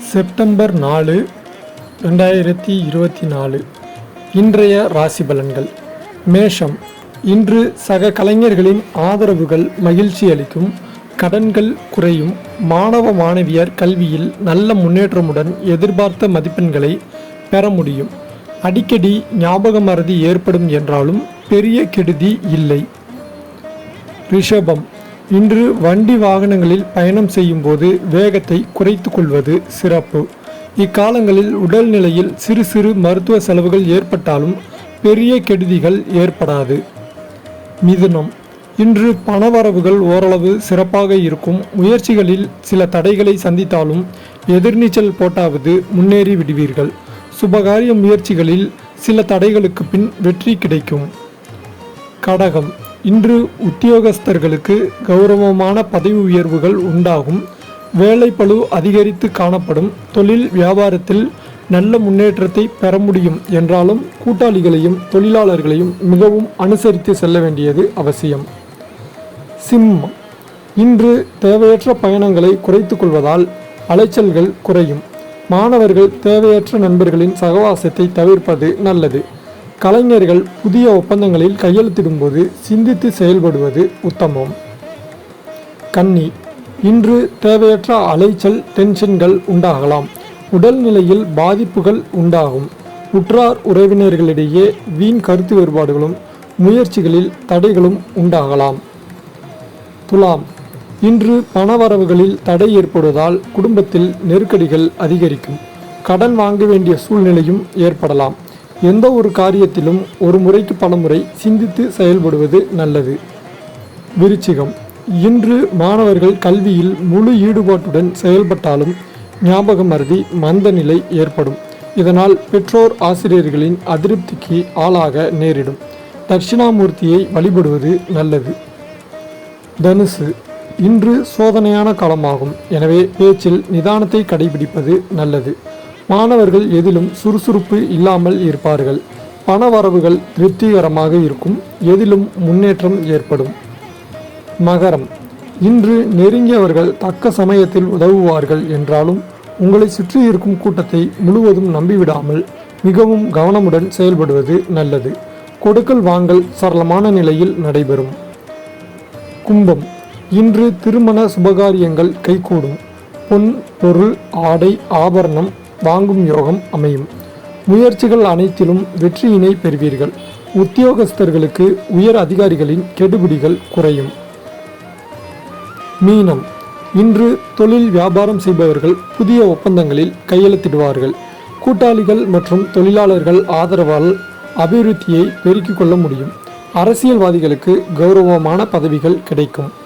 September நாலு ரெண்டாயிரத்தி இருபத்தி நாலு. இன்றைய ராசி பலன்கள். மேஷம். இன்று சக கலைஞர்களின் ஆதரவுகள் மகிழ்ச்சி அளிக்கும் கடன்கள் குறையும். மாணவ மாணவியர் கல்வியில் நல்ல முன்னேற்றமுடன் எதிர்பார்த்த மதிப்பெண்களை பெற முடியும். அடிக்கடி ஞாபக மறதி ஏற்படும் என்றாலும் பெரிய கெடுதி இல்லை. ரிஷபம். இன்று வண்டி வாகனங்களில் பயணம் செய்யும்போது வேகத்தை குறைத்து கொள்வது சிறப்பு. இக்காலங்களில் உடல்நிலையில் சிறு சிறு மருத்துவ செலவுகள் ஏற்பட்டாலும் பெரிய கெடுதிகள் ஏற்படாது. மிதுனம். இன்று பணவரவுகள் ஓரளவு சிறப்பாக இருக்கும். முயற்சிகளில் சில தடைகளை சந்தித்தாலும் எதிர்நீச்சல் போட்டாவது முன்னேறி விடுவீர்கள். சுபகாரிய முயற்சிகளில் சில தடைகளுக்கு பின் வெற்றி கிடைக்கும். கடகம். இன்று உத்தியோகஸ்தர்களுக்கு கௌரவமான பதவி உயர்வுகள் உண்டாகும். வேலைப்பளு அதிகரித்து காணப்படும். தொழில் வியாபாரத்தில் நல்ல முன்னேற்றத்தை பெற முடியும் என்றாலும் கூட்டாளிகளையும் தொழிலாளர்களையும் மிகவும் அனுசரித்து செல்ல வேண்டியது அவசியம். சிம்மம். இன்று தேவையற்ற பயணங்களை குறைத்துக்கொள்வதால் அலைச்சல்கள் குறையும். மாணவர்கள் தேவையற்ற நண்பர்களின் சகவாசத்தை தவிர்ப்பது நல்லது. கலைஞர்கள் புதிய ஒப்பந்தங்களில் கையெழுத்திடும்போது சிந்தித்து செயல்படுவது உத்தமம். கன்னி இன்று தேவையற்ற அலைச்சல் டென்ஷன்கள் உண்டாகலாம். உடல்நிலையில் பாதிப்புகள் உண்டாகும். உற்றார் உறவினர்களிடையே வீண் கருத்து வேறுபாடுகளும் முயற்சிகளில் தடைகளும் உண்டாகலாம். துலாம் இன்று பணவரவுகளில் தடை ஏற்படுவதால் குடும்பத்தில் நெருக்கடிகள் அதிகரிக்கும். கடன் வாங்க வேண்டிய சூழ்நிலையும் ஏற்படலாம். எந்த ஒரு காரியத்திலும் ஒரு முறைக்கு பல முறை சிந்தித்து செயல்படுவது நல்லது. விருச்சிகம். இன்று மாணவர்கள் கல்வியில் முழு ஈடுபாட்டுடன் செயல்பட்டாலும் ஞாபக அருதி மந்த நிலை ஏற்படும். இதனால் பெற்றோர் ஆசிரியர்களின் அதிருப்திக்கு ஆளாக நேரிடும். தட்சிணாமூர்த்தியை வழிபடுவது நல்லது. தனுசு. இன்று சோதனையான காலமாகும். எனவே பேச்சில் நிதானத்தை கடைபிடிப்பது நல்லது. மாணவர்கள் எதிலும் சுறுசுறுப்பு இல்லாமல் இருப்பார்கள். பண வரவுகள் திருப்திகரமாக இருக்கும். எதிலும் முன்னேற்றம் ஏற்படும். மகரம். இன்று நெருங்கியவர்கள் தக்க சமயத்தில் உதவுவார்கள் என்றாலும் உங்களை சுற்றி இருக்கும் கூட்டத்தை முழுவதும் நம்பிவிடாமல் மிகவும் கவனமுடன் செயல்படுவது நல்லது. கொடுக்கல் வாங்கல் சரளமான நிலையில் நடைபெறும். கும்பம். இன்று திருமண சுபகாரியங்கள் கைகூடும். பொன் பொருள் ஆடை ஆபரணம் வாங்கும் யோகம் அமையும். முயற்சிகள் அனைத்திலும் வெற்றியினை பெறுவீர்கள். உத்தியோகஸ்தர்களுக்கு உயர் அதிகாரிகளின் கெடுபிடிகள் குறையும். மீனம். இன்று தொழில் வியாபாரம் செய்பவர்கள் புதிய ஒப்பந்தங்களில் கையெழுத்திடுவார்கள். கூட்டாளிகள் மற்றும் தொழிலாளர்கள் ஆதரவால் அபிவிருத்தியை பெருக்கிக் கொள்ள முடியும். அரசியல்வாதிகளுக்கு கௌரவமான பதவிகள் கிடைக்கும்.